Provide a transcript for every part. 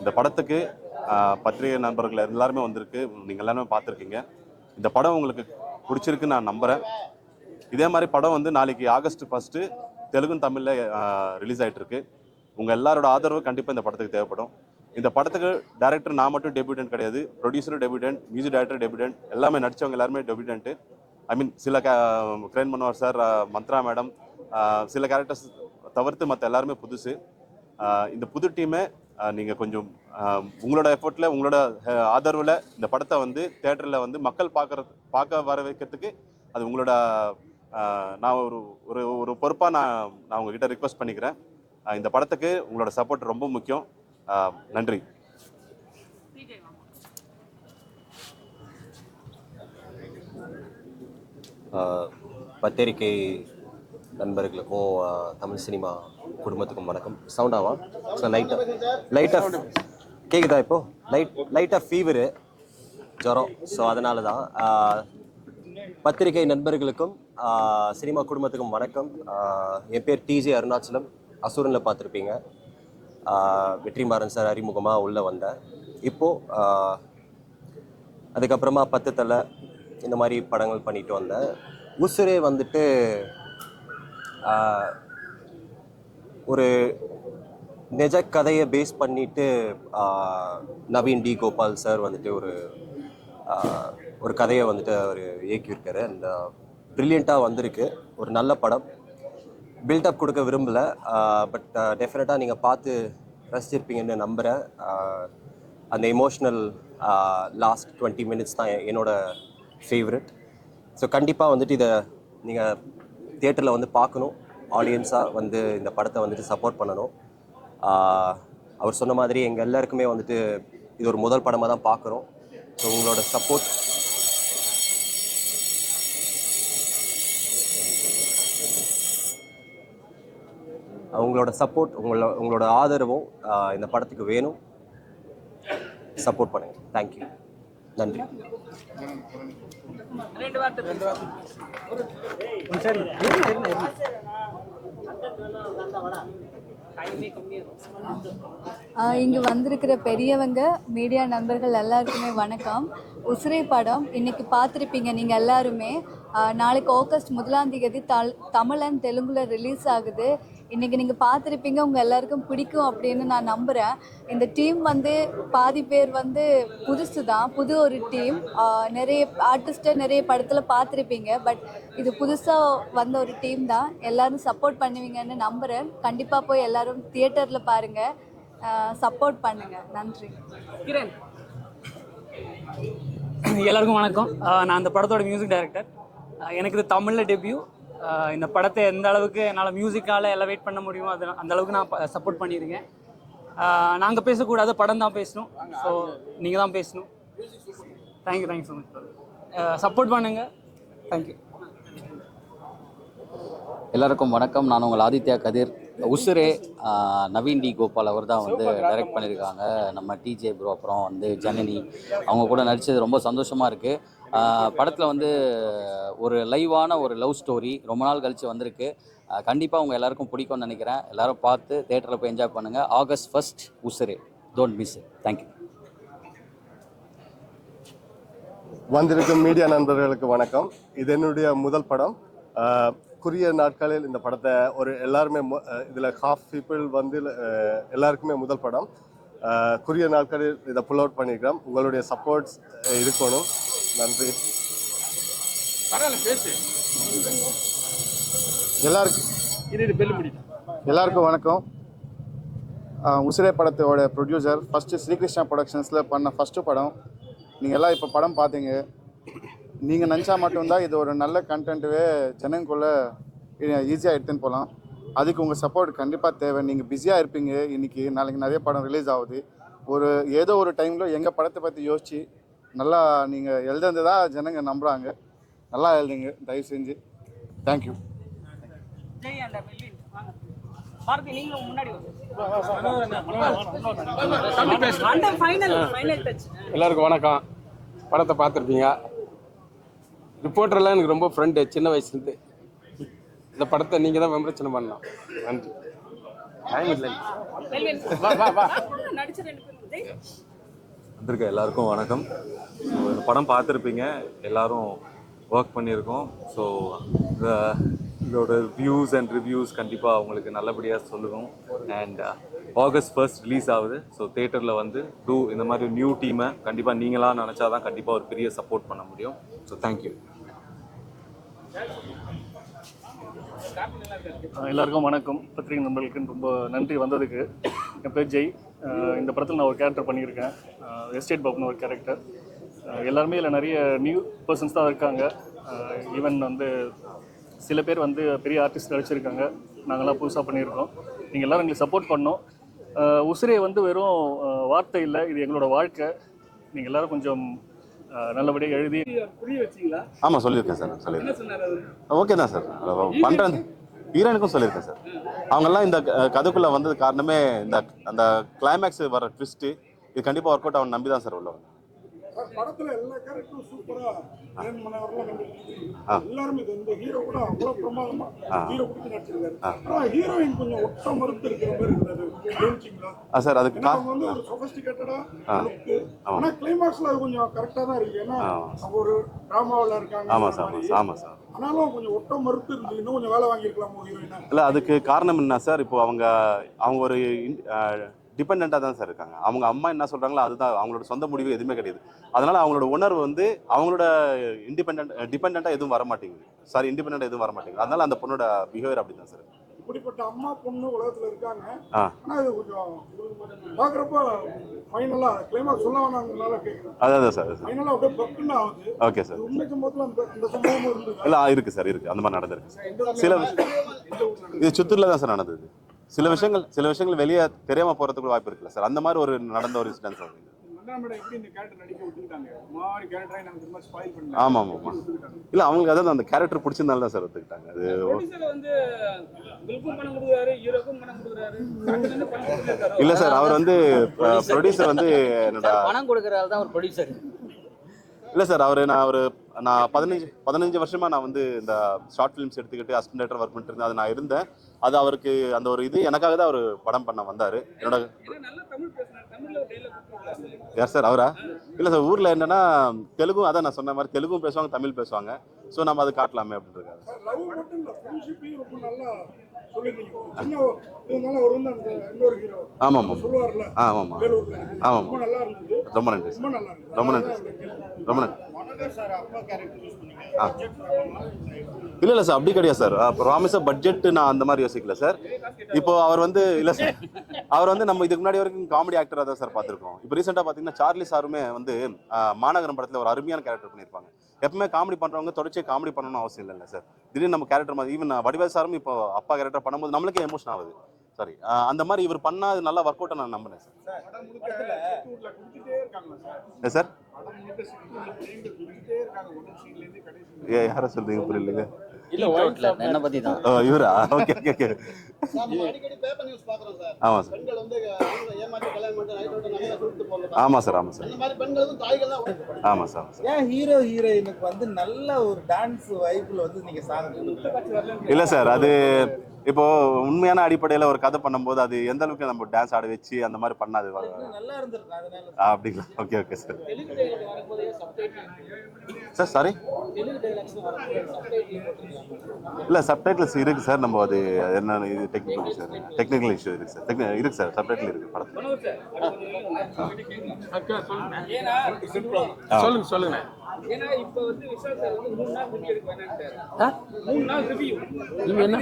இந்த படத்துக்கு பத்திரிகை நண்பர்கள் எல்லாருமே வந்திருக்கு. நீங்கள் எல்லாருமே பார்த்துருக்கீங்க. இந்த படம் உங்களுக்கு பிடிச்சிருக்குன்னு நான் நம்புகிறேன் இதே மாதிரி படம் வந்து நாளைக்கு ஆகஸ்ட் ஃபஸ்ட்டு தெலுங்கு தமிழில் ரிலீஸ் ஆகிட்டுருக்கு உங்கள் எல்லாரோட ஆதரவு கண்டிப்பாக இந்த படத்துக்கு தேவைப்படும். இந்த படத்துக்கு டேரக்டர் நான் மட்டும் டெபியூட்டன்ட் கிடையாது. ப்ரொடியூசரும் டெபியூட்டன்ட் மியூசிக் டேரக்டர் டெபியூட்டன்ட் எல்லாமே நடித்தவங்க எல்லாருமே டெபியூட்டன்ட்டு ஐ மீன் சில K crane Manohar sir Mantra madam சில கேரக்டர்ஸ் தவிர்த்து மற்ற எல்லாருமே புதுசு. இந்த புது டீமை நீங்கள் கொஞ்சம் உங்களோட எஃபர்ட்டில் உங்களோட ஆதரவில் இந்த படத்தை வந்து தேட்டரில் வந்து மக்கள் பார்க்குற பார்க்க வர வைக்கிறதுக்கு அது உங்களோட நான் ஒரு ஒரு ஒரு பொறுப்பாக நான் நான் உங்ககிட்ட ரிக்வெஸ்ட் பண்ணிக்கிறேன். இந்த படத்துக்கு உங்களோட சப்போர்ட் ரொம்ப முக்கியம். நன்றி. பத்திரிகை நண்பர்களுக்கும் தமிழ் சினிமா குடும்பத்துக்கும் வணக்கம். சவுண்டாவா ஸோ லைட்டாக லைட்டாக கேட்குதா இப்போ? லைட் லைட்டாக ஃபீவரு ஜுரம். ஸோ அதனால தான் பத்திரிகை நண்பர்களுக்கும் சினிமா குடும்பத்துக்கும் வணக்கம். என் பேர் டிஜே அருணாச்சலம். அசுரனில் பார்த்துருப்பீங்க. வெற்றிமாறன் சார் அறிமுகமாக உள்ளே வந்தேன். இப்போது அதுக்கப்புறமா பத்து தலை இந்த மாதிரி படங்கள் பண்ணிட்டு வந்தேன். உசுரே வந்துட்டு ஒரு நிஜ கதையை பேஸ் பண்ணிட்டு நவீன் டி கோபால் சார் வந்துட்டு ஒரு ஒரு கதையை வந்துட்டு அவர் இயக்கியிருக்காரு. அந்த ப்ரில்லியண்ட்டாக வந்திருக்கு. ஒரு நல்ல படம். பில்டப் கொடுக்க விரும்பலை. பட் டெஃபினட்டாக நீங்கள் பார்த்து ரசிச்சிருப்பீங்கன்னு நம்புகிறேன் அந்த எமோஷ்னல் லாஸ்ட் டுவெண்ட்டி மினிட்ஸ் தான் என்னோடய ஃபேவரட் ஸோ கண்டிப்பாக வந்துட்டு இதை நீங்கள் தேட்டரில் வந்து பார்க்கணும். ஆடியன்ஸாக வந்து இந்த படத்தை வந்துட்டு சப்போர்ட் பண்ணணும். அவர் சொன்ன மாதிரி எங்கள் எல்லாருக்குமே வந்துட்டு இது ஒரு முதல் படமாக தான் பார்க்குறோம். ஸோ உங்களோட சப்போர்ட் உங்களோட சப்போர்ட் உங்களோட உங்களோட ஆதரவும் இந்த படத்துக்கு வேணும். சப்போர்ட் பண்ணுங்கள் தேங்க்யூ நன்றி. இங்கு வந்திருக்கிற பெரியவங்க மீடியா நண்பர்கள் எல்லாருக்குமே வணக்கம். உசிரை படம் இன்னைக்கு பார்த்துருப்பீங்க நீங்கள் எல்லாருமே. ஆஹ் நாளைக்கு ஆகஸ்ட் முதலாம் தேதி தமிழன் தெலுங்குல ரிலீஸ் ஆகுது. இன்னைக்கு நீங்கள் பார்த்துருப்பீங்க உங்கள் எல்லாருக்கும் பிடிக்கும் அப்படின்னு நான் நம்புகிறேன் இந்த டீம் வந்து பாதி பேர் வந்து புதுசு தான் புது ஒரு டீம் நிறைய ஆர்டிஸ்ட்டை நிறைய படத்தில் பார்த்துருப்பீங்க. பட் இது புதுசாக வந்த ஒரு டீம் தான். எல்லாரும் சப்போர்ட் பண்ணுவீங்கன்னு நம்புகிறேன் கண்டிப்பாக போய் எல்லாரும் தியேட்டரில் பாருங்கள் சப்போர்ட் பண்ணுங்கள் நன்றி. கிரண். எல்லாருக்கும் வணக்கம். நான் அந்த படத்தோட மியூசிக் டைரக்டர் எனக்கு இது தமிழில் டெபியூ இந்த படத்தை எந்த அளவுக்கு என்னால் மியூசிக்கால் எலவேட் பண்ண முடியுமோ அது அந்த அளவுக்கு நான் சப்போர்ட் பண்ணியிருக்கேன். நாங்கள் பேசக்கூடாது படம் தான் பேசணும். ஸோ நீங்கள் தான் பேசணும். Thank you thank you so much support பண்ணுங்கள் தேங்க்யூ எல்லாருக்கும் வணக்கம். நான் உங்கள் ஆதித்யா கதிர். உசுரே நவீன் டி கோபால் அவர் தான் வந்து டைரக்ட் பண்ணியிருக்காங்க நம்ம டிஜே ப்ரோ அப்புறம் வந்து ஜனனி அவங்க கூட நடித்தது ரொம்ப சந்தோஷமாக இருக்குது படத்தில் வந்து ஒரு லைவான ஒரு லவ் ஸ்டோரி ரொம்ப நாள் கழித்து வந்திருக்கு. கண்டிப்பாக உங்கள் எல்லாருக்கும் பிடிக்கும்னு நினைக்கிறேன். எல்லாரும் பார்த்து தேட்டரில் போய் என்ஜாய் பண்ணுங்கள் August first Usure. Don't miss it thank you வந்திருக்கும் மீடியா நண்பர்களுக்கு வணக்கம். இது என்னுடைய முதல் படம். குறுகிய நாட்களில் இந்த படத்தை ஒரு எல்லாருமே இதுல ஹாஃப் பீப்புள் வந்து எல்லாருக்குமே முதல் படம். குறுகிய நாட்களில் இதை புல் அவுட் பண்ணியிருக்கிறோம் உங்களுடைய சப்போர்ட்ஸ் இருக்கணும். நன்றி. எல்லாருக்கும். எல்லாருக்கும் வணக்கம். உசிரே படத்தோட ப்ரொடியூசர் ஃபஸ்ட்டு ஸ்ரீகிருஷ்ணா ப்ரொடக்ஷன்ஸில் பண்ண ஃபஸ்ட்டு படம். நீங்கள் எல்லாம் இப்போ படம் பார்த்தீங்க. நீங்கள் நினச்சா மட்டும்தான் இது ஒரு நல்ல கண்டென்ட்டுவே ஜனங்குள்ளே ஈஸியாக எடுத்துன்னு போகலாம் அதுக்கு உங்கள் சப்போர்ட் கண்டிப்பாக தேவை. நீங்கள் பிஸியாக இருப்பீங்க. இன்றைக்கி நாளைக்கு நிறைய படம் ரிலீஸ் ஆகுது. ஒரு ஏதோ ஒரு டைமில் எங்கள் படத்தை பற்றி யோசித்து நல்லா நீங்கள் எழுதுனது தான் ஜனங்க நம்புகிறாங்க நல்லா எழுதுங்க. தயவு செஞ்சு. தேங்க்யூ எல்லாருக்கும் வணக்கம். படத்தை பார்த்துருப்பீங்க. ரிப்போர்ட்டர்லாம் எனக்கு ரொம்ப ஃப்ரெண்டு சின்ன வயசுலேருந்து. இந்த படத்தை நீங்கள் தான் விமர்சனம் பண்ணலாம். நன்றி. டைம் இல்லை. வந்திருக்க எல்லாருக்கும் வணக்கம். இந்த படம் பார்த்துருப்பீங்க. எல்லாரும் ஒர்க் பண்ணியிருக்கோம். ஸோ எங்களோட இதோட வியூஸ் அண்ட் ரிவ்யூஸ் கண்டிப்பாக உங்களுக்கு நல்லபடியாக சொல்லுவோம் அண்ட் ஆகஸ்ட் ஃபர்ஸ்ட் ரிலீஸ் ஆகுது. ஸோ தேட்டரில் வந்து டூ இந்த மாதிரி நியூ டீமை கண்டிப்பாக நீங்களாக நினச்சா தான் கண்டிப்பாக ஒரு பெரிய சப்போர்ட் பண்ண முடியும். ஸோ தேங்க்யூ எல்லாருக்கும் வணக்கம். பத்திரிகை நண்பர்களுக்கு ரொம்ப நன்றி வந்ததுக்கு. என் பேர் ஜெய். இந்த படத்தில் நான் ஒரு கேரக்டர் பண்ணியிருக்கேன். எஸ்டேட் பாப்னு ஒரு கேரக்டர் எல்லாருமே இதில் நிறைய நியூ பர்சன்ஸ் தான் இருக்காங்க. ஈவன் வந்து சில பேர் வந்து பெரிய ஆர்டிஸ்ட் நடிச்சிருக்காங்க. நாங்கள்லாம் புதுசாக பண்ணியிருக்கோம். நீங்கள் எல்லோரும் எங்களுக்கு சப்போர்ட் பண்ணோம். உசிரே வந்து வெறும் வார்த்தை இல்லை. இது எங்களோட வாழ்க்கை. நீங்கள் எல்லாரும் கொஞ்சம் நல்லபடியாக எழுதி ஆமாம் சொல்லியிருக்கேன் சார். சொல்லியிருக்கேன். ஓகே தான் சார். பண்ணுறேன் ஹீரோயினுக்கும் சொல்லியிருக்கேன் சார். அவங்கெல்லாம் இந்த க- கதைக்குள்ள வந்தது காரணமே இந்த அந்த கிளைமேக்ஸ் வர ட்விஸ்ட்டு இது கண்டிப்பாக ஒர்க் அவுட் அவன் நம்பி தான் சார் உள்ள வந்தேன் படத்துல எல்லா கேரக்டரும் சூப்பரா ஏன் மனவரெல்லாம் கண்டுபிடிச்சிருக்கீங்க. எல்லாருமே இது இந்த ஹீரோ கூட அவ்வளவு பிரமாதமா. ஹீரோ கொடுத்து நடிச்சிருக்காரு. ஆனா ஹீரோயின் கொஞ்சம் ஒட்ட மறுத்து இருக்கிற மாதிரி கவனிச்சிங்களா ஆ சார் அதுக்கு அவங்க வந்து ஒரு சொபஸ்டிகேட்டடா. லுக்கு ஆமா. ஆனா கிளைமாக்ஸ்ல அது கொஞ்சம் கரெக்டா தான் இருக்கு ஏன்னா ஒரு டிராமாவில் இருக்காங்க ஆமாம் சார் ஆமாம் சார் ஆனாலும் கொஞ்சம் ஒட்ட மறுத்து இருந்து இன்னும் கொஞ்சம் வேலை வாங்கியிருக்கலாமோ ஹீரோயினா இல்லை அதுக்கு காரணம் என்ன சார் இப்போ அவங்க அவங்க ஒரு டிபெண்ட்டாக தான் சார் இருக்காங்க. அவங்க அம்மா என்ன சொல்கிறாங்களோ அதுதான் அவங்களோட சொந்த முடிவு எதுவுமே கிடையாது. அதனால அவங்களோட உணர்வு வந்து அவங்களோட இண்டிபெண்ட் டிபெண்ட்டாக எதுவும் வர மாட்டேங்குது சாரி இண்டிபெண்ட்டாக எதுவும் வர மாட்டேங்குது அதனால அந்த பொண்ணோட பிஹேவியர் அப்படி தான் சார் இப்படிப்பட்ட அம்மா பொண்ணு உலகத்துல இருக்காங்க. ஆனா இது கொஞ்சம் பாக்குறப்ப ஃபைனலா கிளைமாக்ஸ் சொல்ல வேணாங்கிறதுனால கேட்குறேன் அதான் சார் ஃபைனலா அப்படியே பக்குன்னு ஆகுது. ஓகே சார் உண்மை சம்பவத்துல அந்த சம்பவமும் இருந்தது? இல்லை இருக்கு சார் இருக்கு. அந்த மாதிரி நடந்திருக்கு. சில இது சித்தூர்ல தான் சார் நடந்தது. சில விஷயங்கள் சில விஷயங்கள் வெளியே தெரியாம போறதுக்கு வாய்ப்பு இருக்குல்ல சார்? அந்த மாதிரி ஒரு நடந்த ஒரு இன்சிடென்ட் சார் ஆமா ஆமா இல்ல அவங்களுக்கு அதான் அந்த கேரக்டர் பிடிச்சிருந்தால தான் சார் எடுத்துக்கிட்டாங்க அது வந்து பில்கும் பணம் கொடுக்குறாரு ஹீரோக்கும் பணம் கொடுக்குறாரு. பணம் கொடுக்குறாரு இல்ல சார் அவர் வந்து ப்ரொடியூசர் வந்து என்னோட? பணம் கொடுக்குறாரு தான் ஒரு ப்ரொடியூசர் இல்ல சார் அவர் நான் ஒரு நான் பதினஞ்சு பதினஞ்சு வருஷமா நான் வந்து இந்த ஷார்ட் ஃபிலிம்ஸ் எடுத்துக்கிட்டு அசிஸ்டன்ட் ஒர்க் பண்ணிட்டு இருந்தேன். அது நான் இருந்தேன். அது அவருக்கு அந்த ஒரு இது எனக்காக தான் அவர் படம் பண்ண வந்தாரு. என்னோட யார் சார் அவரா? இல்லை சார் ஊரில் என்னன்னா தெலுங்கும் அதான் நான் சொன்ன மாதிரி தெலுங்கும் பேசுவாங்க தமிழ் பேசுவாங்க. ஸோ நம்ம அது காட்டலாமே அப்படின்னு ஆமாம் ஆமாம். ஆமாம் வேலூர்ல. ஆமாம் ரொம்ப நன்றி ரொம்ப நன்றி ரொம்ப நன்றி. அப்பா இல்லை இல்லை சார் அப்படி கிடையாது சார் ப்ராமிஸாக பட்ஜெட் நான் அந்த மாதிரி யோசிக்கல சார் இப்போ அவர் வந்து இல்லை சார் அவர் வந்து நம்ம இதுக்கு முன்னாடி வரைக்கும் காமெடி ஆக்டராக தான் சார் பார்த்துருக்கோம். இப்போ ரீசெண்டாக பார்த்தீங்கன்னா சார்லி சாருமே வந்து மாநகரம் படத்தில் ஒரு அருமையான கேரக்டர் பண்ணியிருப்பாங்க. எப்பவுமே காமெடி பண்ணுறவங்க தொடர்ச்சி காமெடி பண்ணணும்னு அவசியம் இல்லைல்ல சார் திடீர்னு நம்ம கேரக்டர் மாதிரி ஈவன் வடிவேல் சாரும் இப்போ அப்பா கேரக்டர் பண்ணும்போது நம்மளுக்கே எமோஷன் ஆகுது. சாரி அந்த மாதிரி இவர் பண்ணா அது நல்லா ஒர்க் அவுட் நான் நம்புறேன் சார் சார் ஏ சார் படம் முழுக்க சித்தூர்ல பிள்ளைங்க குடிச்சிட்டே இருக்காங்க முதல் சீன்ல இருந்து கடைசி ஏ யாரை சொல்றீங்க புரியலைங்க இல்ல என்ன பத்தி தான். ஓ இவரா? ஓகே ஓகே சார் ஆமாம் சார். பெண்கள் வந்து கல்யாணம் சார். ஆமாம் சார் இந்த மாதிரி பெண்களுக்கும் தாய்கள் தான் ஆமாம் சார் ஆமாம் சார். ஏன் ஹீரோ ஹீரோயினுக்கு வந்து நல்ல ஒரு டான்ஸ் வைப்ல வந்து நீங்க சாங் இல்லை சார் அது இப்போ உண்மையான அடிப்படையில் ஒரு கதை பண்ணும்போது அது எந்த அளவுக்கு நம்ம டான்ஸ் ஆட வச்சு அந்த மாதிரி பண்ணாது? நல்லா இருந்திருக்கும். அதனால ஆ, அப்படிங்களா? Okay okay sir sir sorry இல்லை சப்டைட்டில்ஸ் இருக்கு சார் நம்ம அது என்ன இது டெக்னிக்கல் சார் டெக்னிக்கல் இஷ்யூ இருக்கு சார் டெக்னி இருக்கு சார் சப்டைட்டில் இருக்கு படத்தில். சொல்லுங்க சொல்லுங்க. சொல்லுங்க ஏன்னா இப்ப வந்து விஷால் சார் வந்து மூணு நாள் ரிவ்யூ எடுக்க வேணான்ட்டாரு மூணு நாள் ரிவ்யூ நீங்க என்ன?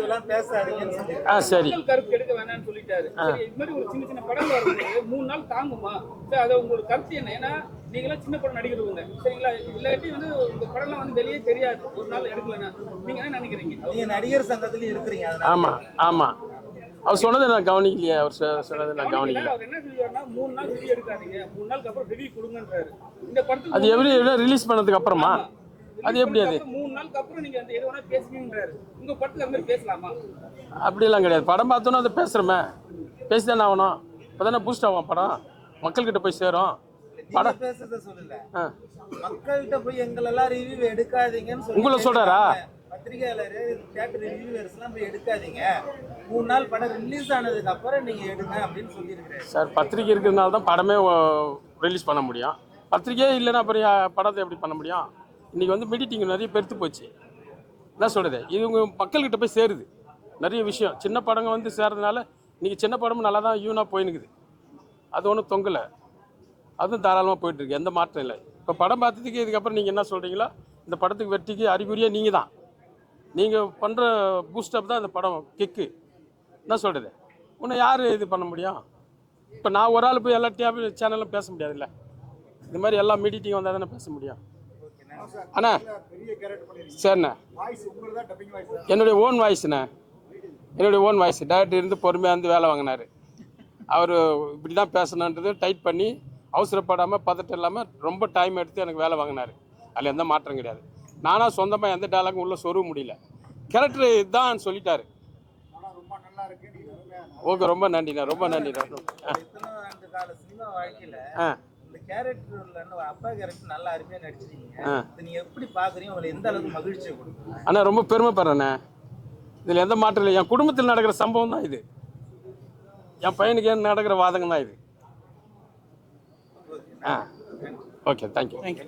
எல்லாம் பேசாதீங்கன்னு சொல்லி ஆ சரி. மக்கள் கருத்து எடுக்க வேணாம்னு சொல்லிட்டாரு. சரி இது மாதிரி ஒரு சின்ன சின்ன படம் வரும்போது மூணு நாள் தாங்குமா? சரி அது உங்களோட கருத்து என்ன? ஏன்னா நீங்களாம் சின்ன படம் நடிக்கிறவங்க சரிங்களா? இல்லாட்டி வந்து உங்க படம்லாம் வந்து வெளியே தெரியாது. ஒரு நாள் எடுக்கலன்னா. நீங்க என்ன நினைக்கிறீங்க? நீங்க நடிகர் சங்கத்திலயும் இருக்கிறீங்க அதனால. ஆமா ஆமா. அவர் சொன்னதை நான் கவனிக்கலையே அவர் சொன்னதை நான் கவனிக்கல. அவர் என்ன சொல்லுவாருன்னா மூணு நாள் ரிவ்யூ எடுக்காதீங்க. மூணு நாளுக்கு அப்புறம் ரிவ்யூ கொடுங்கன்றாரு. இந்த படத்துக்கு அது எப்படி ரிலீஸ் பண்ணதுக்கு அப்புறமா? அது எப்படி அது? மூணு நாளுக்கு அப்புறம் நீங்க அந்த எது வேணா பேசுவீங்கன்றாரு. உங்க படத்துல அந்த மாதிரி பேசலாமா? அப்படிலாம் கிடையாது. படம் பார்த்தோன்னா அதை பேசுகிறோமே பேசி தானே ஆகணும். இப்போ தானே பூஸ்ட் ஆகும் படம். மக்கள்கிட்ட போய் சேரும். படம் பேசுறத சொல்லல. ஆ. மக்கள்கிட்ட போய் எங்களெல்லாம் ரிவ்யூ எடுக்காதீங்கன்னு உங்களை சொல்றாரா? பத்திரிகையாளர் தேட்டர் போய் எடுக்காதீங்க. மூணு நாள் படம் ரிலீஸ் ஆனதுக்கு அப்புறம் எடுங்க அப்படின்னு சார் பத்திரிக்கை இருக்கிறதுனால தான் படமே ரிலீஸ் பண்ண முடியும். பத்திரிக்கையே இல்லைன்னா அப்புறம் படத்தை எப்படி பண்ண முடியும்? இன்றைக்கி வந்து மீட்டிங் நிறைய பெருத்து போச்சு. என்ன சொல்கிறது இவங்க மக்கள்கிட்ட போய் சேருது. நிறைய விஷயம். சின்ன படங்கள் வந்து சேர்றதுனால இன்றைக்கி சின்ன படமும் நல்லா தான் யூனாக போயினுக்குது அது ஒன்றும் தொங்கலை. அதுவும் தாராளமாக போயிட்டுருக்கு எந்த மாற்றம் இல்லை. இப்போ படம் பார்த்ததுக்கு இதுக்கப்புறம் நீங்கள் என்ன சொல்கிறீங்களோ இந்த படத்துக்கு வெற்றிக்கு அறிகுறியாக நீங்கள் தான் நீங்கள் பண்ணுற பூஸ்டப் தான் இந்த படம் கிக்கு என்ன சொல்கிறது உன்னை யார் இது பண்ண முடியும்? இப்போ நான் ஒரு ஆள் போய் எல்லா டிவி சேனலும் பேச முடியாதுல்ல? இந்த மாதிரி எல்லா மீட்டிங் வந்தால் தானே பேச முடியும். அண்ணா சரிண்ணே. என்னுடைய ஓன் வாய்ஸ்ண்ணே என்னுடைய ஓன் வாய்ஸ் டேரக்டர் இருந்து பொறுமையாக இருந்து வேலை வாங்கினார். அவர் இப்படி தான் பேசணுன்றது டைட் பண்ணி அவசரப்படாமல் பதட்டம் இல்லாமல் ரொம்ப டைம் எடுத்து எனக்கு வேலை வாங்கினார். அதில் எந்த மாற்றம் கிடையாது. நானாக சொந்தமாக எந்த டேலாக்கும் உள்ளே சொருக முடியல. கேரக்டர் இதுதான் சொல்லிட்டாரு. ஆனா ரொம்ப நல்லா இருக்கு நீங்க அருமையா ஓகே ரொம்ப நன்றிண்ணா ரொம்ப நன்றிண்ணா இத்தனை ஆண்டு கால சினிமா வாழ்க்கையில ஆ. இந்த கேரக்டர்ல அப்பா கேரக்டர் நல்லா அருமையா நடிச்சிருக்கீங்க. ஆ. இதை நீங்க எப்படி பாக்குறீங்க? உங்களுக்கு எந்த அளவுக்கு மகிழ்ச்சியை கொடுக்கும்? அண்ணா ரொம்ப பெருமைப்படுறேண்ணே. இதில் எந்த மாற்றம் இல்லை. என் குடும்பத்தில் நடக்கிற சம்பவம் தான் இது. என் பையனுக்கு ஏன் நடக்கிற வாதகம் தான் இது ஆ. Okay thank you thank you